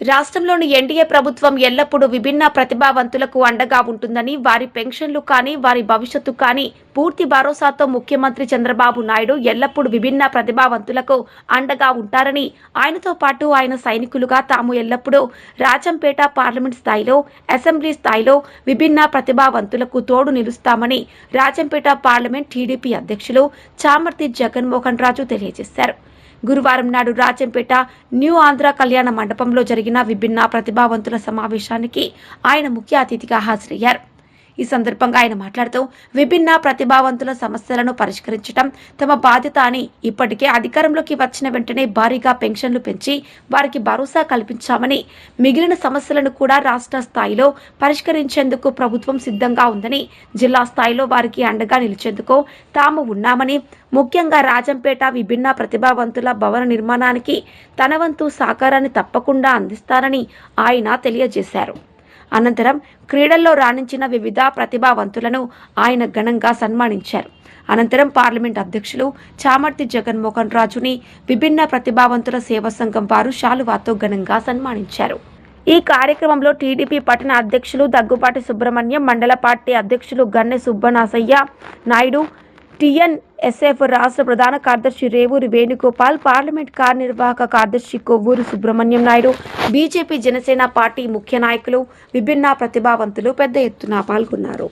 రాష్ట్రంలోని ఎన్డీఏ ప్రభుత్వం ఎల్లప్పుడూ విభిన్న ప్రతిభావంతులకు అండగా ఉంటుందని వారి పెన్షన్లు కానీ వారి భవిష్యత్తు కానీ పూర్తి భరోసాతో ముఖ్యమంత్రి చంద్రబాబు నాయుడు ఎల్లప్పుడూ విభిన్న ప్రతిభావంతులకు అండగా ఉంటారని ఆయనతో పాటు ఆయన సైనికులుగా తాము ఎల్లప్పుడూ రాజంపేట పార్లమెంట్ స్థాయిలో అసెంబ్లీ స్థాయిలో విభిన్న ప్రతిభావంతులకు తోడు నిలుస్తామని రాజంపేట పార్లమెంట్ టీడీపీ అధ్యక్షులు చామర్తి జగన్మోహన్ రాజు తెలియజేశారు. గురువారం నాడు రాజంపేట న్యూ ఆంధ్ర కళ్యాణ మండపంలో జరిగిన విభిన్న ప్రతిభావంతుల సమావేశానికి ఆయన ముఖ్య అతిథిగా హాజరయ్యారు. ఈ సందర్భంగా ఆయన మాట్లాడుతూ విభిన్న ప్రతిభావంతుల సమస్యలను పరిష్కరించడం తమ బాధ్యత అని ఇప్పటికే అధికారంలోకి వచ్చిన వెంటనే భారీగా పెన్షన్లు పెంచి వారికి భరోసా కల్పించామని మిగిలిన సమస్యలను కూడా రాష్ట్ర స్థాయిలో పరిష్కరించేందుకు ప్రభుత్వం సిద్ధంగా ఉందని జిల్లా స్థాయిలో వారికి అండగా నిలిచేందుకు తాము ఉన్నామని ముఖ్యంగా రాజంపేట విభిన్న ప్రతిభావంతుల భవన నిర్మాణానికి తన వంతు సహకారాన్ని తప్పకుండా అందిస్తారని ఆయన తెలియజేశారు. అనంతరం క్రీడల్లో రాణించిన వివిధ ప్రతిభావంతులను ఆయన ఘనంగా సన్మానించారు. అనంతరం పార్లమెంట్ అధ్యక్షులు చామర్తి జగన్మోహన్ రాజుని విభిన్న ప్రతిభావంతుల సేవా సంఘం వారు శాలువాతో ఘనంగా సన్మానించారు. ఈ కార్యక్రమంలో టీడీపీ పట్టణ అధ్యక్షులు దగ్గుపాటి సుబ్రహ్మణ్యం మండల పార్టీ అధ్యక్షులు గన్నె సుబ్బనాసయ్య నాయుడు టిఎన్ఎస్ఎఫ్ రాష్ట్ర ప్రధాన కార్యదర్శి రేవూరి వేణుగోపాల్ పార్లమెంట్ కార్యనిర్వాహక కార్యదర్శి కొవ్వూరు సుబ్రహ్మణ్యం నాయుడు బీజేపీ జనసేన పార్టీ ముఖ్య నాయకులు విభిన్న ప్రతిభావంతులు పెద్ద ఎత్తున పాల్గొన్నారు.